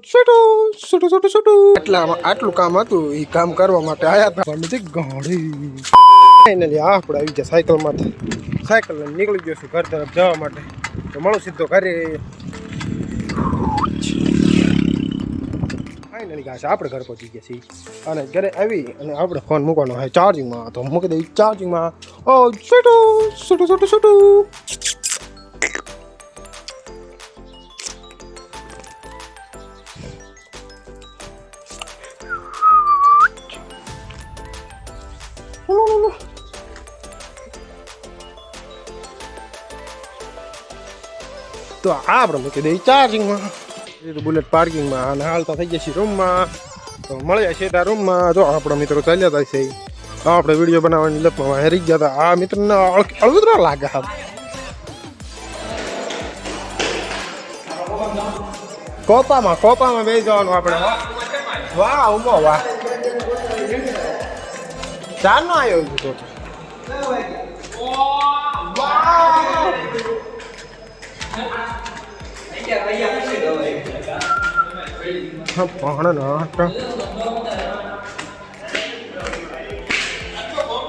છૂટું છૂટું છૂટું છૂટું આટલામાં આટલું કામ હતું એ કામ કરવા માટે આયા હતા. મને ગાડી. ફાઇનલી આ આપણે આવી ગયા સાયકલમાંથી. સાયકલ લઈને નીકળી ગયો છું ઘર તરફ જવા માટે. તો મળું સીધો ઘરે. ફાઇનલી ગાશે આપણે ઘર પહોંચી ગયા છીએ. અને ઘરે આવી અને આપણે ફોન મૂકવાનો હોય. ચાર્જિંગમાં તો મૂકી દઈ ચાર્જિંગમાં. ઓ છૂટું છૂટું છૂટું છૂટું તો આ આપણે મૂકી દઈએ ચાર્જિંગમાં એ તો બુલેટ પાર્કિંગમાં અને હાલ તો થઈ જશે રૂમમાં તો મળ્યા છે ત્યાં રૂમમાં જો આપણા મિત્રો ચાલ્યા હતા છે તો આપણે વીડિયો બનાવવાની લપમાં હેરી ગયા હતા આ મિત્રને અળગુતરા લાગે હા કોપામાં કોપામાં બે જવાનું આપણે વાહ ઉમો વાહ ચારનો આવ્યો છું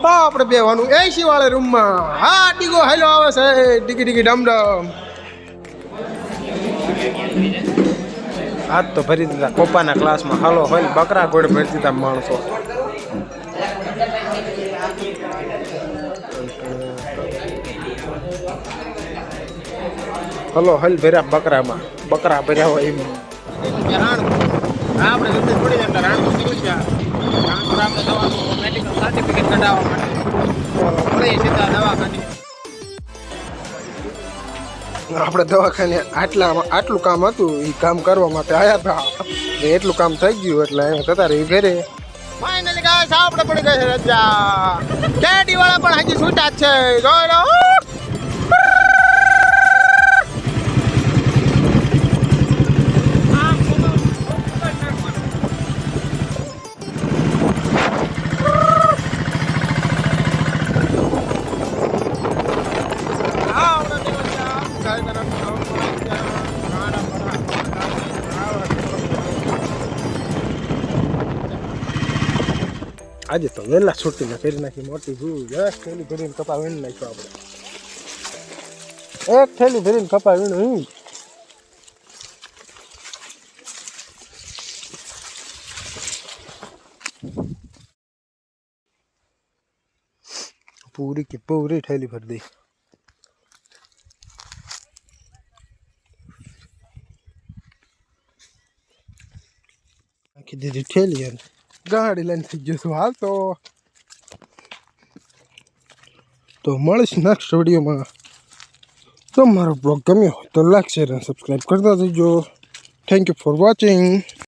પણ આપણે બેવાનું એસી વાળા રૂમમાં. હા, ડીગો હેલો આવે છે. ડીગી ડીગી ડમ ડમ. આજ તો ભરી દીધા. કોપાના ક્લાસમાં હાલો હોય બકરા ગોળ ભરી દીધા માણસો. હલો, હલ ભર્યા બકરામાં. બકરા ભર્યા હોય એમ. આપણે દવાખાને આટલા આટલું કામ હતું એ કામ કરવા માટે આવ્યા હતા. એટલું કામ થઈ ગયું એટલે અહીંયા થતા રહી ઘરે. ફાઇનલી ગાઈસ આપણે પડી ગઈ છે રજા કેડી વાળા પણ હજી છૂટા છે. જોઈ આજે તો વહેલા છૂટીને ફેરી નાખી મોટી ભૂ એક થેલી ભરીને કપા વીણ નાખ્યો આપણે. એક થેલી ભરીને કપા વીણ પૂરી કે પૂરી થેલી ભરી દઈ. આખી દીધી થેલી અને ગાડી લઈને થઈ ગયો હાલ તો તો મળીશ નેક્સ્ટ વિડીયોમાં. તો મારો બ્લોગ ગમ્યો તો લાઈક શેર અને સબસ્ક્રાઈબ કરતા જજો. Thank you for watching